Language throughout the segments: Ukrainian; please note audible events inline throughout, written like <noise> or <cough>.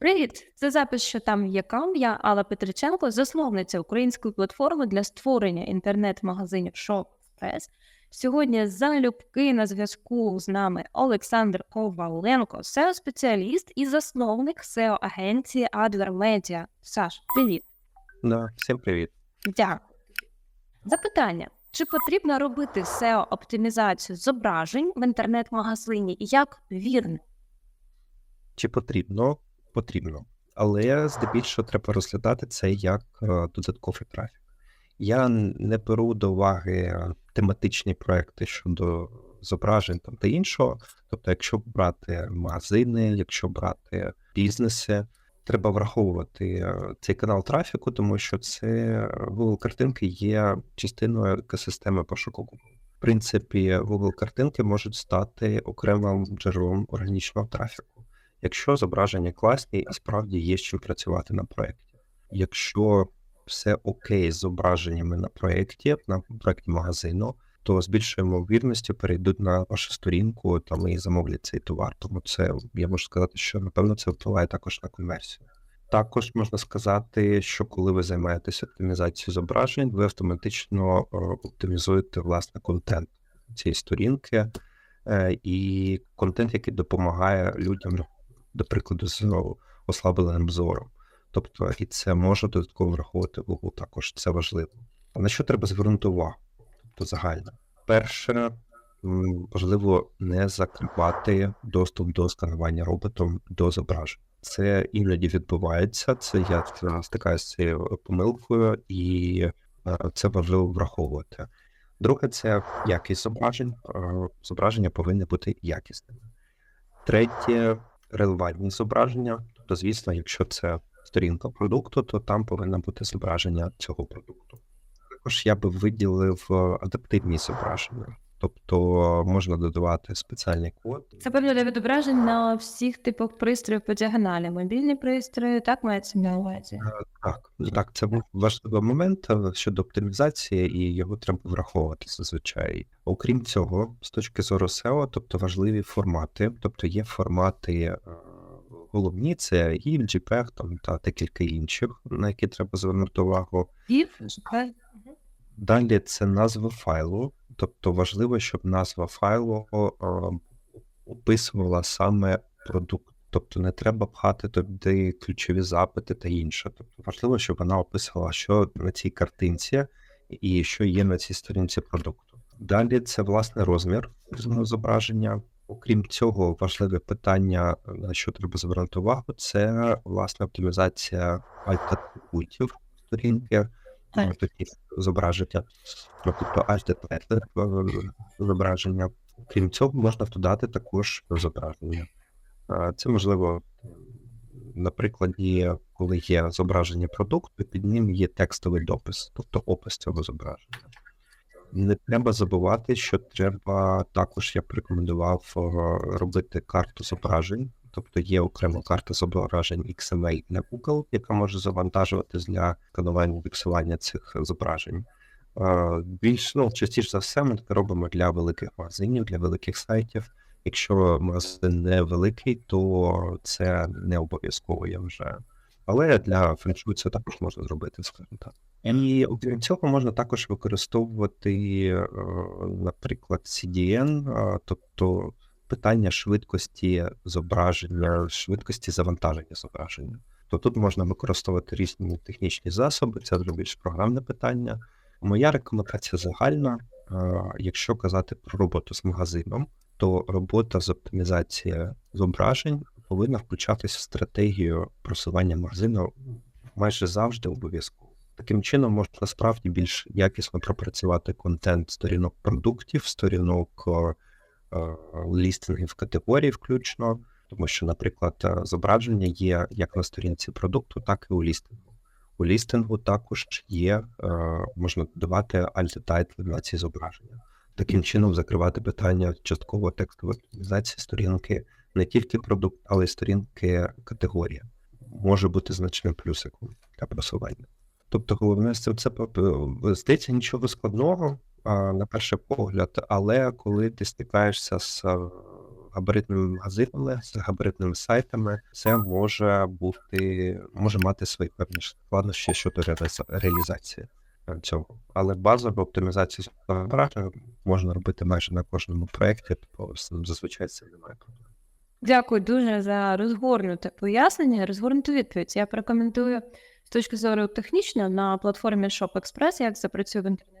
Привіт! Це запис, що там є кам. Я Алла Петриченко, засновниця української платформи для створення інтернет-магазинів ShopExpress. Сьогодні залюбки на зв'язку з нами Олександр Коваленко, SEO-спеціаліст і засновник SEO-агенції Adler Media. Саш, привіт! Да, всім привіт. Дякую. Запитання: чи потрібно робити SEO-оптимізацію зображень в інтернет-магазині і як вірно? Чи потрібно? Потрібно. Але здебільшого треба розглядати це як е, додатковий трафік. Я не беру до уваги тематичні проекти щодо зображень там та іншого. Тобто, якщо брати магазини, якщо брати бізнеси, треба враховувати е, цей канал трафіку, тому що це е, Google картинки є частиною екосистеми пошуку Google. В принципі, Google картинки можуть стати окремим джерелом органічного трафіку. Якщо зображення класні і справді є з чим працювати на проєкті. Якщо все окей з зображеннями на проєкті, на проєкті магазину, то з більшою ймовірністю перейдуть на вашу сторінку там і замовлять цей товар. Тому це я можу сказати, що напевно це впливає також на конверсію. Також можна сказати, що коли ви займаєтеся оптимізацією зображень, ви автоматично е, оптимізуєте власне контент цієї сторінки е, і контент, який допомагає людям, до прикладу, з ослабленим зором. Тобто, і це може додатково враховувати Google також, це важливо. А на що треба звернути увагу? Тобто загально. Перше, важливо не закривати доступ до сканування роботом до зображень. Це іноді відбувається. Це я стикаюся з цією помилкою, і е, це важливо враховувати. Друге, це якість зображень. Е, Зображення повинні бути якісними. Третє релевантні зображення. Тобто, звісно, якщо це сторінка продукту, то там повинно бути зображення цього продукту. Також я би виділив е, адаптивні зображення, тобто можна додавати спеціальний код. Це певно для відображень на всіх типах пристроїв по діагоналі. Мобільні пристрої, так мається на увазі. Е, Так, так, це був важливий момент е, щодо оптимізації, і його треба враховувати зазвичай. Окрім цього, з точки зору SEO, тобто важливі формати, тобто є формати. е, Головні це GIF, JPEG там, та декілька інших, на які треба звернути увагу. І шукай. Далі це назва файлу, тобто важливо, щоб назва файлу е, описувала саме продукт. Тобто не треба пхати туди ключові запити та інше. Тобто важливо, щоб вона описувала, що на цій картинці і що є на цій сторінці продукту. Далі це власне розмір зображення. Окрім цього, важливе питання, на що треба звернути увагу, це власне оптимізація альт-атрибутів сторінки. Такі зображення, ну, тобто альт зображення. Крім цього, можна додати також зображення. Це можливо на прикладі, коли є зображення продукту, під ним є текстовий допис, тобто опис цього зображення. Не треба забувати, що треба також я б рекомендував е, робити карту зображень. Тобто є окрема карта зображень XML для Google, яка може завантажуватись для сканування індексування цих зображень. Більш ну, частіше за все, ми таке робимо для великих магазинів, для великих сайтів. Якщо магазин не великий, то це не обов'язково я вважаю. Але для франшиз це також можна зробити, скажімо так. І окрім цього можна також використовувати, е, наприклад, CDN, тобто питання швидкості зображення, швидкості завантаження зображення. То тут можна використовувати різні технічні засоби, це вже більш програмне питання. Моя рекомендація загальна. Якщо казати про роботу з магазином, то робота з оптимізації зображень повинна включатися в стратегію просування магазину майже завжди обов'язково. Таким чином можна справді більш якісно пропрацювати контент сторінок продуктів, сторінок лістингів категорій включно, тому що, наприклад, е, зображення є як на сторінці продукту, так і у лістингу. У лістингу також є, е, можна додавати альт-тайтли на ці зображення. Таким чином закривати питання частково текстової оптимізації сторінки не тільки продукт, але й сторінки категорія. Може бути значним плюсиком для просування. Тобто, головне це е, здається нічого складного на перший погляд, але коли ти стикаєшся з е, габаритними магазинами, з габаритними сайтами, це може бути може мати свої певні складнощі щодо реалізації цього. Але базову оптимізацію зображення можна робити майже на кожному проєкті, тобто зазвичай це немає проблем. Дякую дуже за розгорнуте пояснення, розгорнуту відповідь. Я прокоментую з точки зору технічно на платформі ShopExpress, як це працює в інтернет-магазинах.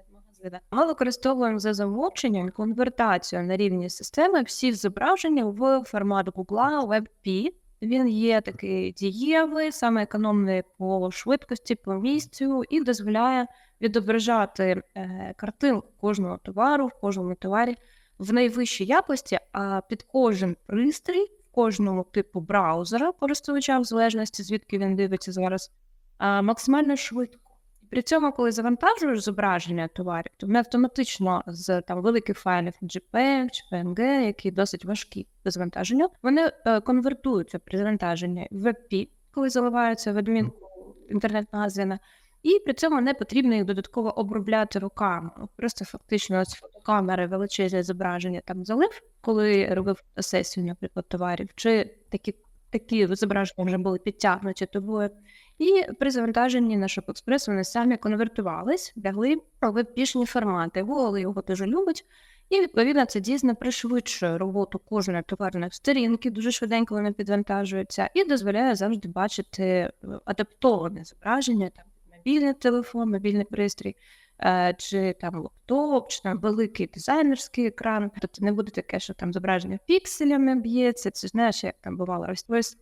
Ми використовуємо за замовченням конвертацію на рівні системи всіх зображень в формат Google WebP. Він є такий дієвий, саме економний по швидкості, по місцю і дозволяє відображати е, картинку кожного товару в кожному товарі в найвищій якості, а під кожен пристрій, в кожному типу браузера користувача, в залежності звідки він дивиться зараз, максимально швидко. При цьому, коли завантажуєш зображення товарів, то вони автоматично з там великих файлів JPEG чи PNG, які досить важкі до завантаження, вони е, конвертуються при завантаженні в WebP, коли заливаються в адмінку інтернет-магазина. І при цьому не потрібно їх додатково обробляти руками. Просто фактично з фотокамери величезне зображення там залив, коли робив сесію, наприклад, товарів, чи такі, такі зображення вже були підтягнуті тобою. І при завантаженні на ShopExpress вони самі конвертувались, лягли в веб-пішні формати. Google його дуже любить. І відповідно це дійсно пришвидшує роботу кожної товарної сторінки, дуже швиденько вона підвантажується і дозволяє завжди бачити е, адаптоване зображення, там мобільний телефон, мобільний пристрій, е, чи там лаптоп, чи там великий дизайнерський екран. Тобто не буде таке, що там зображення пікселями б'ється, це знаєш, як там бувало ось ось.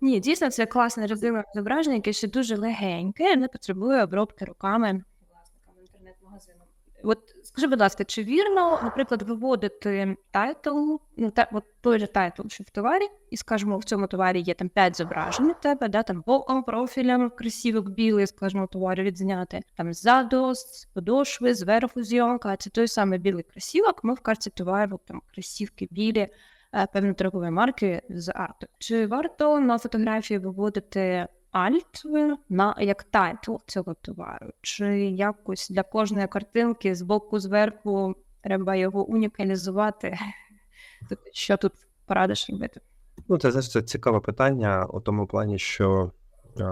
Ні, дійсно, це класне резинове зображення, яке ще дуже легеньке, не потребує обробки руками власникам інтернет-магазину. От скажи, будь ласка, чи вірно, наприклад, виводити тайтл, ну та от той же тайтл, що в товарі, і скажімо, в цьому товарі є там 5 зображень у тебе, да, там боком, профілем, красивок білий, скажімо, товару відзняти, там ззаду, з подошви, зверху зйомка, це той самий білий красивок, ми в карті товару, там красивки білі, е, певної торгової марки з арту. Чи варто на фотографії виводити альт на як тайтл цього товару? Чи якось для кожної картинки з боку зверху треба його унікалізувати? <laughs> Тобто, що тут порадиш робити? Ну, це знаєш, це цікаве питання у тому плані, що е,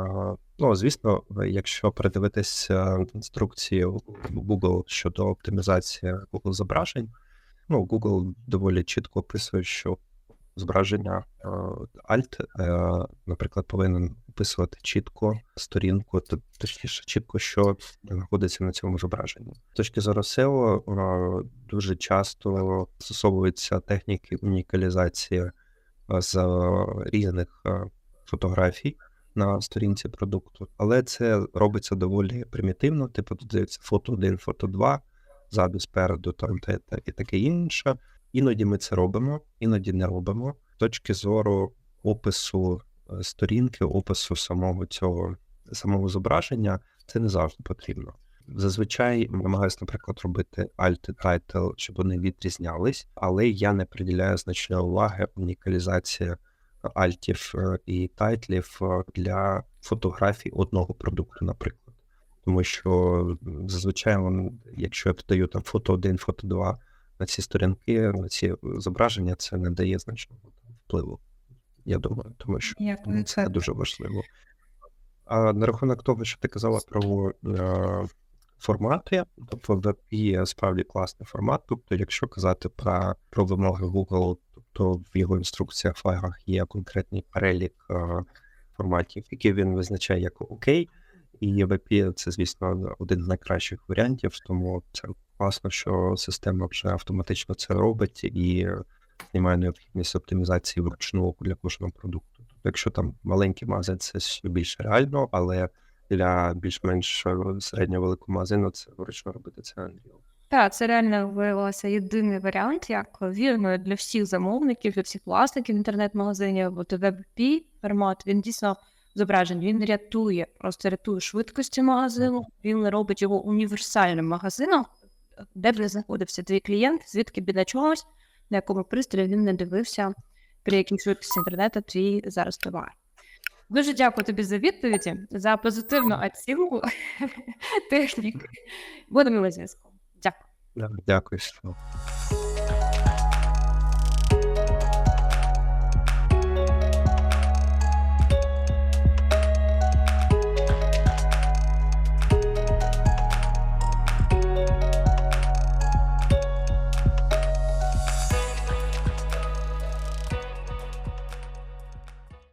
ну, звісно, якщо передивитись е, інструкції Google щодо оптимізації Google зображень, ну, Google доволі чітко описує, що зображення е, Alt, е, наприклад, повинен описувати чітко сторінку, точніше, чітко, що знаходиться на цьому зображенні. З точки зору SEO, е, дуже часто застосовуються техніки унікалізації з різних фотографій на сторінці продукту, але це робиться доволі примітивно. Типу додається фото 1, фото 2, ззаду, спереду, там те, те і таке інше. Іноді ми це робимо, іноді не робимо. З точки зору опису е, сторінки, опису самого цього самого зображення, це не завжди потрібно. Зазвичай намагаюся, наприклад, робити alt і title, щоб вони відрізнялись, але я не приділяю значної уваги унікалізації альтів е, і тайтлів е, для фотографій одного продукту, наприклад. Тому що зазвичай, якщо я додаю там фото 1, фото 2 на ці сторінки, на ці зображення, це не дає значного впливу. Я думаю, тому що Як тому це дуже важливо. А на рахунок того, що ти казала про е, формати, тобто WebP є справді класний формат. Тобто, якщо казати про, про вимоги Google, тобто в його інструкціях файлах є конкретний перелік е, форматів, які він визначає як окей. І WebP це, звісно, один з найкращих варіантів, тому це класно, що система вже автоматично це робить і знімає необхідність оптимізації вручну для кожного продукту. Тобто, якщо там маленький магазин, це ще більш реально, але для більш-менш е, середньо великого магазину це вручну робити це Unreal. Так, це реально виявилося єдиний варіант, як вірно для всіх замовників, для всіх власників інтернет-магазинів, бо WebP формат він дійсно зображень, він рятує, просто рятує швидкості магазину, він робить його універсальним магазином, де б не знаходився твій клієнт, звідки біля чогось, на якому пристрої він не дивився, при якій швидкості інтернету твій зараз товар. Дуже дякую тобі за відповіді, за позитивну оцінку <laughs> техніки. Будемо на зв'язку. Дякую. Дякую.